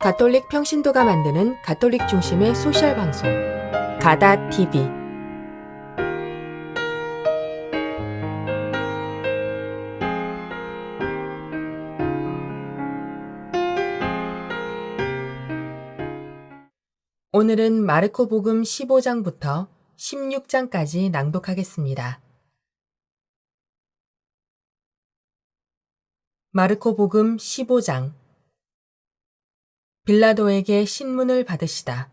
가톨릭 평신도가 만드는 가톨릭 중심의 소셜 방송 가다 TV 오늘은 마르코 복음 15장부터 16장까지 낭독하겠습니다. 마르코 복음 15장 빌라도에게 신문을 받으시다.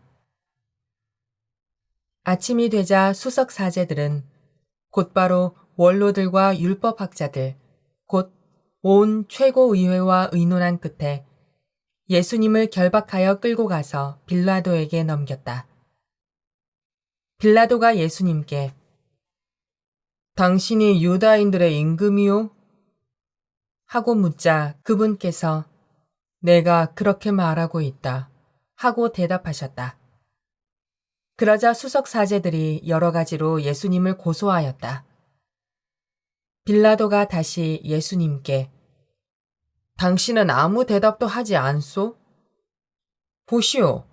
아침이 되자 수석 사제들은 곧바로 원로들과 율법학자들, 곧 온 최고의회와 의논한 끝에 예수님을 결박하여 끌고 가서 빌라도에게 넘겼다. 빌라도가 예수님께 당신이 유다인들의 임금이요? 하고 묻자 그분께서 내가 그렇게 말하고 있다. 하고 대답하셨다. 그러자 수석 사제들이 여러 가지로 예수님을 고소하였다. 빌라도가 다시 예수님께 당신은 아무 대답도 하지 않소? 보시오.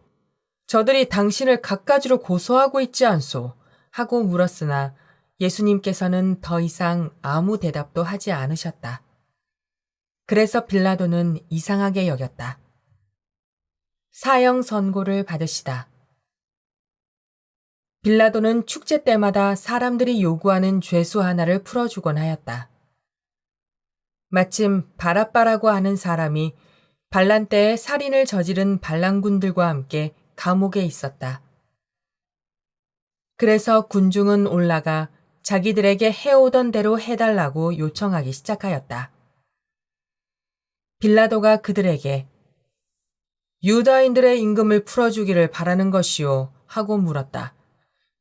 저들이 당신을 갖가지로 고소하고 있지 않소? 하고 물었으나 예수님께서는 더 이상 아무 대답도 하지 않으셨다. 그래서 빌라도는 이상하게 여겼다. 사형 선고를 받으시다. 빌라도는 축제 때마다 사람들이 요구하는 죄수 하나를 풀어주곤 하였다. 마침 바라빠라고 하는 사람이 반란 때에 살인을 저지른 반란군들과 함께 감옥에 있었다. 그래서 군중은 올라가 자기들에게 해오던 대로 해달라고 요청하기 시작하였다. 빌라도가 그들에게 유다인들의 임금을 풀어주기를 바라는 것이오 하고 물었다.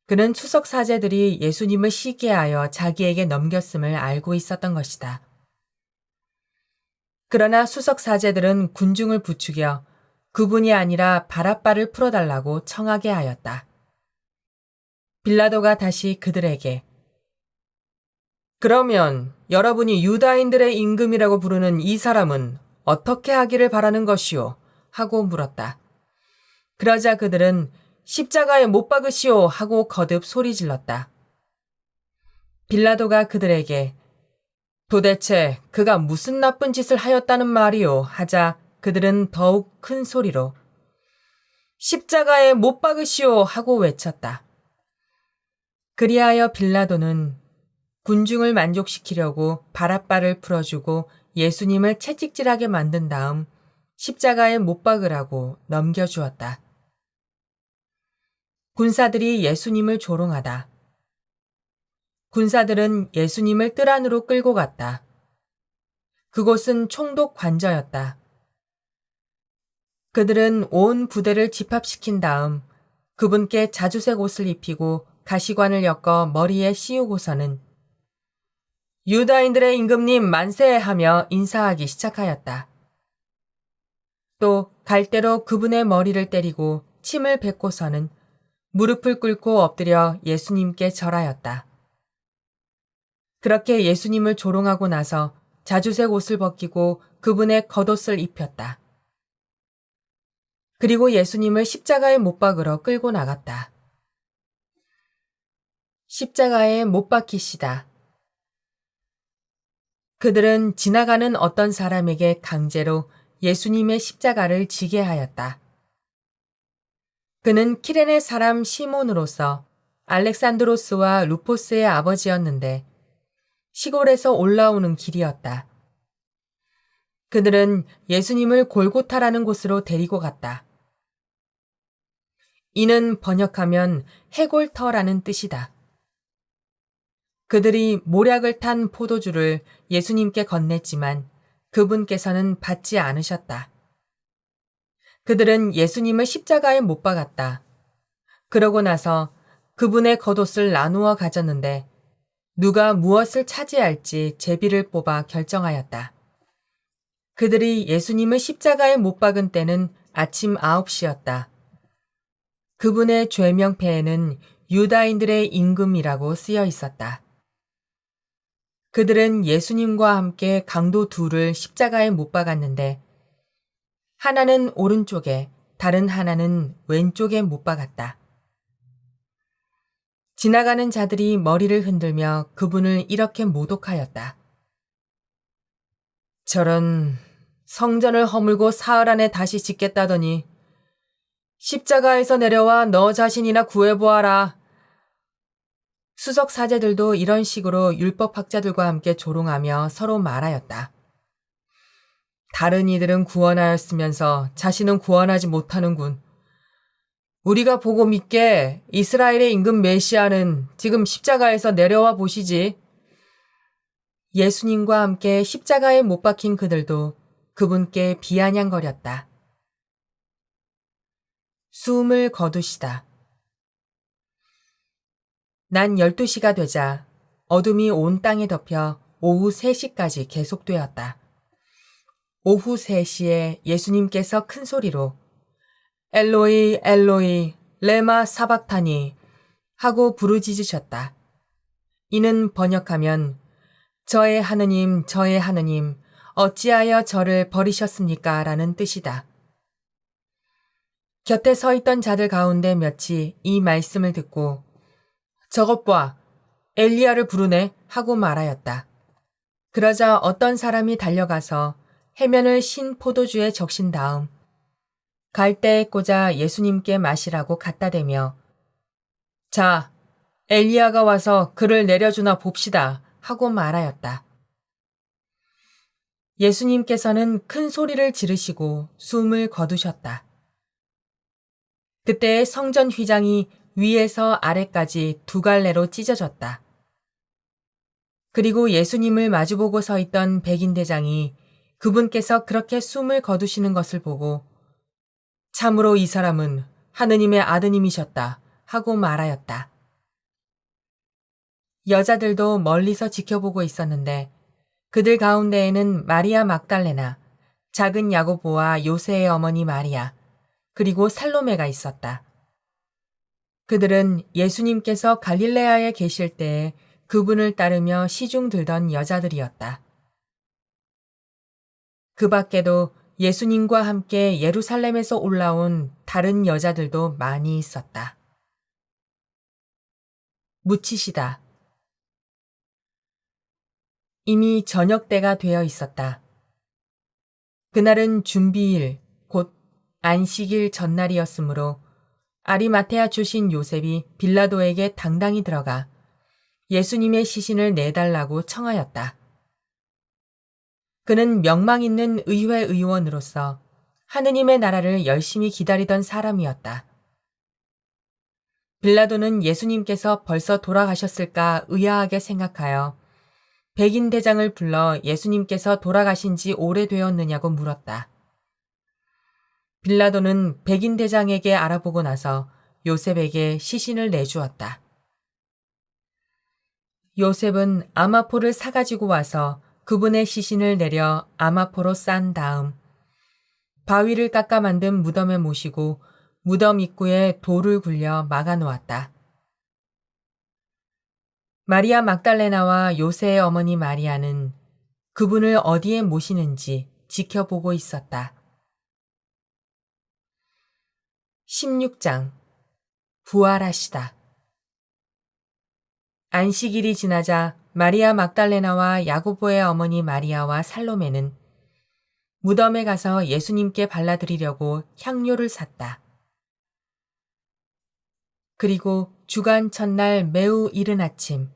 그는 추석 사제들이 예수님을 시기하여 자기에게 넘겼음을 알고 있었던 것이다. 그러나 수석 사제들은 군중을 부추겨 그분이 아니라 바라빠를 풀어달라고 청하게 하였다. 빌라도가 다시 그들에게 그러면 여러분이 유다인들의 임금이라고 부르는 이 사람은 어떻게 하기를 바라는 것이오? 하고 물었다. 그러자 그들은 십자가에 못 박으시오 하고 거듭 소리 질렀다. 빌라도가 그들에게 도대체 그가 무슨 나쁜 짓을 하였다는 말이오 하자 그들은 더욱 큰 소리로 십자가에 못 박으시오 하고 외쳤다. 그리하여 빌라도는 군중을 만족시키려고 바라빠를 풀어주고 예수님을 채찍질하게 만든 다음 십자가에 못 박으라고 넘겨주었다. 군사들이 예수님을 조롱하다. 군사들은 예수님을 뜰 안으로 끌고 갔다. 그곳은 총독 관저였다. 그들은 온 부대를 집합시킨 다음 그분께 자주색 옷을 입히고 가시관을 엮어 머리에 씌우고서는 유다인들의 임금님 만세 하며 인사하기 시작하였다. 또 갈대로 그분의 머리를 때리고 침을 뱉고서는 무릎을 꿇고 엎드려 예수님께 절하였다. 그렇게 예수님을 조롱하고 나서 자주색 옷을 벗기고 그분의 겉옷을 입혔다. 그리고 예수님을 십자가에 못 박으러 끌고 나갔다. 십자가에 못 박히시다. 그들은 지나가는 어떤 사람에게 강제로 예수님의 십자가를 지게 하였다. 그는 키레네 사람 시몬으로서 알렉산드로스와 루포스의 아버지였는데 시골에서 올라오는 길이었다. 그들은 예수님을 골고타라는 곳으로 데리고 갔다. 이는 번역하면 해골터라는 뜻이다. 그들이 모략을 탄 포도주를 예수님께 건넸지만 그분께서는 받지 않으셨다. 그들은 예수님을 십자가에 못 박았다. 그러고 나서 그분의 겉옷을 나누어 가졌는데 누가 무엇을 차지할지 제비를 뽑아 결정하였다. 그들이 예수님을 십자가에 못 박은 때는 아침 9시였다. 그분의 죄명패에는 유다인들의 임금이라고 쓰여 있었다. 그들은 예수님과 함께 강도 둘을 십자가에 못 박았는데 하나는 오른쪽에, 다른 하나는 왼쪽에 못 박았다. 지나가는 자들이 머리를 흔들며 그분을 이렇게 모독하였다. 저런 성전을 허물고 사흘 안에 다시 짓겠다더니 십자가에서 내려와 너 자신이나 구해보아라. 수석 사제들도 이런 식으로 율법학자들과 함께 조롱하며 서로 말하였다. 다른 이들은 구원하였으면서 자신은 구원하지 못하는군. 우리가 보고 믿게 이스라엘의 임금 메시아는 지금 십자가에서 내려와 보시지. 예수님과 함께 십자가에 못 박힌 그들도 그분께 비아냥거렸다. 숨을 거두시다. 난 12시가 되자 어둠이 온 땅에 덮여 오후 3시까지 계속되었다. 오후 3시에 예수님께서 큰 소리로 엘로이 엘로이 레마 사박타니 하고 부르짖으셨다. 이는 번역하면 저의 하느님 저의 하느님 어찌하여 저를 버리셨습니까? 라는 뜻이다. 곁에 서 있던 자들 가운데 몇이 이 말씀을 듣고 저것 봐 엘리야를 부르네 하고 말하였다. 그러자 어떤 사람이 달려가서 해면을 신 포도주에 적신 다음 갈대에 꽂아 예수님께 마시라고 갖다 대며 자, 엘리야가 와서 그를 내려주나 봅시다 하고 말하였다. 예수님께서는 큰 소리를 지르시고 숨을 거두셨다. 그때 성전 휘장이 위에서 아래까지 두 갈래로 찢어졌다. 그리고 예수님을 마주보고 서 있던 백인 대장이 그분께서 그렇게 숨을 거두시는 것을 보고 참으로 이 사람은 하느님의 아드님이셨다 하고 말하였다. 여자들도 멀리서 지켜보고 있었는데 그들 가운데에는 마리아 막달레나, 작은 야고보와 요새의 어머니 마리아, 그리고 살로메가 있었다. 그들은 예수님께서 갈릴레아에 계실 때에 그분을 따르며 시중 들던 여자들이었다. 그 밖에도 예수님과 함께 예루살렘에서 올라온 다른 여자들도 많이 있었다. 묻히시다. 이미 저녁 때가 되어 있었다. 그날은 준비일, 곧 안식일 전날이었으므로 아리마테아 출신 요셉이 빌라도에게 당당히 들어가 예수님의 시신을 내달라고 청하였다. 그는 명망 있는 의회 의원으로서 하느님의 나라를 열심히 기다리던 사람이었다. 빌라도는 예수님께서 벌써 돌아가셨을까 의아하게 생각하여 백인 대장을 불러 예수님께서 돌아가신 지 오래되었느냐고 물었다. 빌라도는 백인 대장에게 알아보고 나서 요셉에게 시신을 내주었다. 요셉은 아마포를 사가지고 와서 그분의 시신을 내려 아마포로 싼 다음 바위를 깎아 만든 무덤에 모시고 무덤 입구에 돌을 굴려 막아 놓았다. 마리아 막달레나와 요새의 어머니 마리아는 그분을 어디에 모시는지 지켜보고 있었다. 16장 부활하시다. 안식일이 지나자 마리아 막달레나와 야고보의 어머니 마리아와 살로메는 무덤에 가서 예수님께 발라드리려고 향료를 샀다. 그리고 주간 첫날 매우 이른 아침,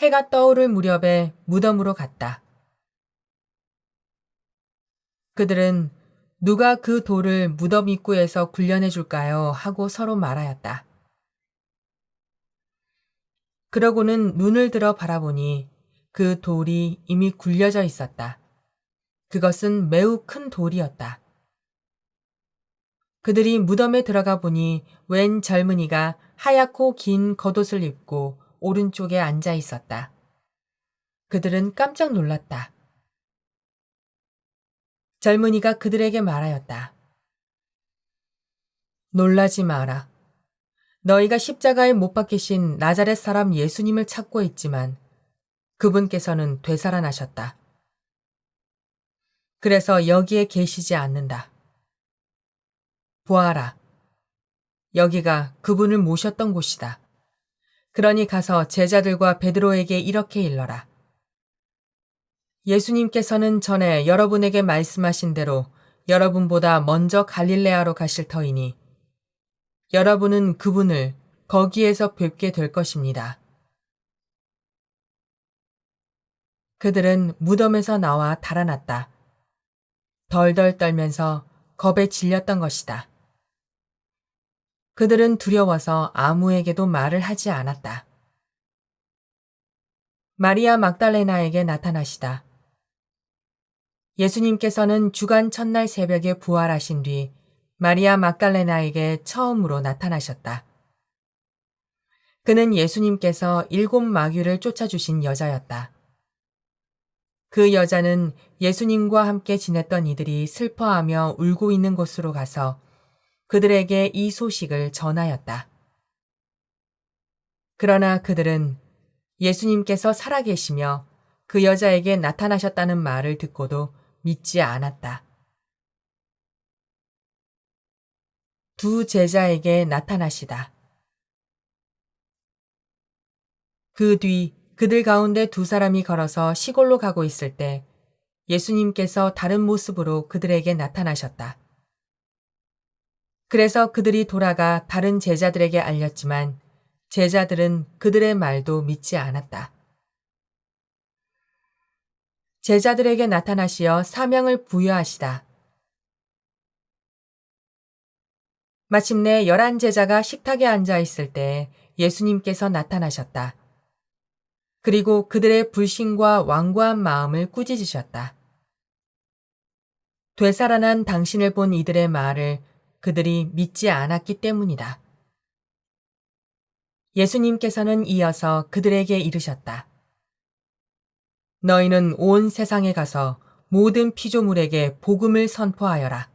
해가 떠오를 무렵에 무덤으로 갔다. 그들은 누가 그 돌을 무덤 입구에서 굴려내 줄까요? 하고 서로 말하였다. 그러고는 눈을 들어 바라보니 그 돌이 이미 굴려져 있었다. 그것은 매우 큰 돌이었다. 그들이 무덤에 들어가 보니 웬 젊은이가 하얗고 긴 겉옷을 입고 오른쪽에 앉아 있었다. 그들은 깜짝 놀랐다. 젊은이가 그들에게 말하였다. 놀라지 마라. 너희가 십자가에 못 박히신 나자렛 사람 예수님을 찾고 있지만 그분께서는 되살아나셨다. 그래서 여기에 계시지 않는다. 보아라. 여기가 그분을 모셨던 곳이다. 그러니 가서 제자들과 베드로에게 이렇게 일러라. 예수님께서는 전에 여러분에게 말씀하신 대로 여러분보다 먼저 갈릴레아로 가실 터이니 여러분은 그분을 거기에서 뵙게 될 것입니다. 그들은 무덤에서 나와 달아났다. 덜덜 떨면서 겁에 질렸던 것이다. 그들은 두려워서 아무에게도 말을 하지 않았다. 마리아 막달레나에게 나타나시다. 예수님께서는 주간 첫날 새벽에 부활하신 뒤 마리아 막달레나에게 처음으로 나타나셨다. 그는 예수님께서 일곱 마귀를 쫓아주신 여자였다. 그 여자는 예수님과 함께 지냈던 이들이 슬퍼하며 울고 있는 곳으로 가서 그들에게 이 소식을 전하였다. 그러나 그들은 예수님께서 살아계시며 그 여자에게 나타나셨다는 말을 듣고도 믿지 않았다. 두 제자에게 나타나시다. 그 뒤 그들 가운데 두 사람이 걸어서 시골로 가고 있을 때 예수님께서 다른 모습으로 그들에게 나타나셨다. 그래서 그들이 돌아가 다른 제자들에게 알렸지만 제자들은 그들의 말도 믿지 않았다. 제자들에게 나타나시어 사명을 부여하시다. 마침내 열한 제자가 식탁에 앉아 있을 때 예수님께서 나타나셨다. 그리고 그들의 불신과 완고한 마음을 꾸짖으셨다. 되살아난 당신을 본 이들의 말을 그들이 믿지 않았기 때문이다. 예수님께서는 이어서 그들에게 이르셨다. 너희는 온 세상에 가서 모든 피조물에게 복음을 선포하여라.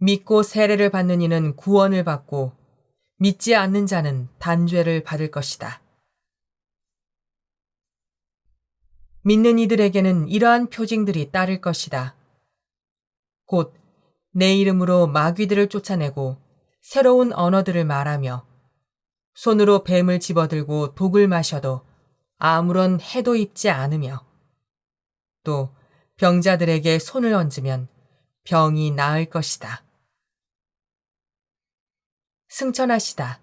믿고 세례를 받는 이는 구원을 받고 믿지 않는 자는 단죄를 받을 것이다. 믿는 이들에게는 이러한 표징들이 따를 것이다. 곧 내 이름으로 마귀들을 쫓아내고 새로운 언어들을 말하며 손으로 뱀을 집어들고 독을 마셔도 아무런 해도 입지 않으며 또 병자들에게 손을 얹으면 병이 나을 것이다. 승천하시다.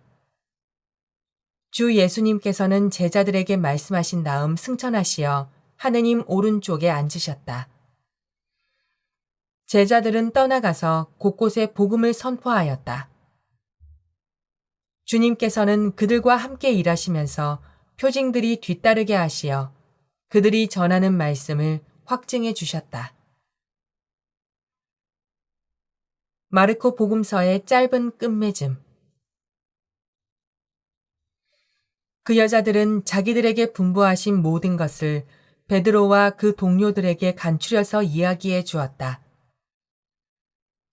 주 예수님께서는 제자들에게 말씀하신 다음 승천하시어 하느님 오른쪽에 앉으셨다. 제자들은 떠나가서 곳곳에 복음을 선포하였다. 주님께서는 그들과 함께 일하시면서 표징들이 뒤따르게 하시어 그들이 전하는 말씀을 확증해 주셨다. 마르코 복음서의 짧은 끝맺음. 그 여자들은 자기들에게 분부하신 모든 것을 베드로와 그 동료들에게 간추려서 이야기해 주었다.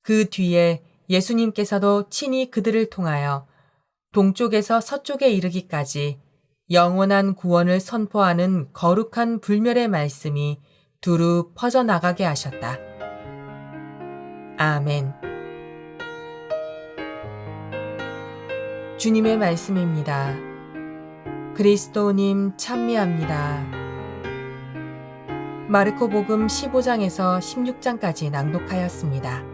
그 뒤에 예수님께서도 친히 그들을 통하여 동쪽에서 서쪽에 이르기까지 영원한 구원을 선포하는 거룩한 불멸의 말씀이 두루 퍼져나가게 하셨다. 아멘. 주님의 말씀입니다. 그리스도님 찬미합니다. 마르코복음 15장에서 16장까지 낭독하였습니다.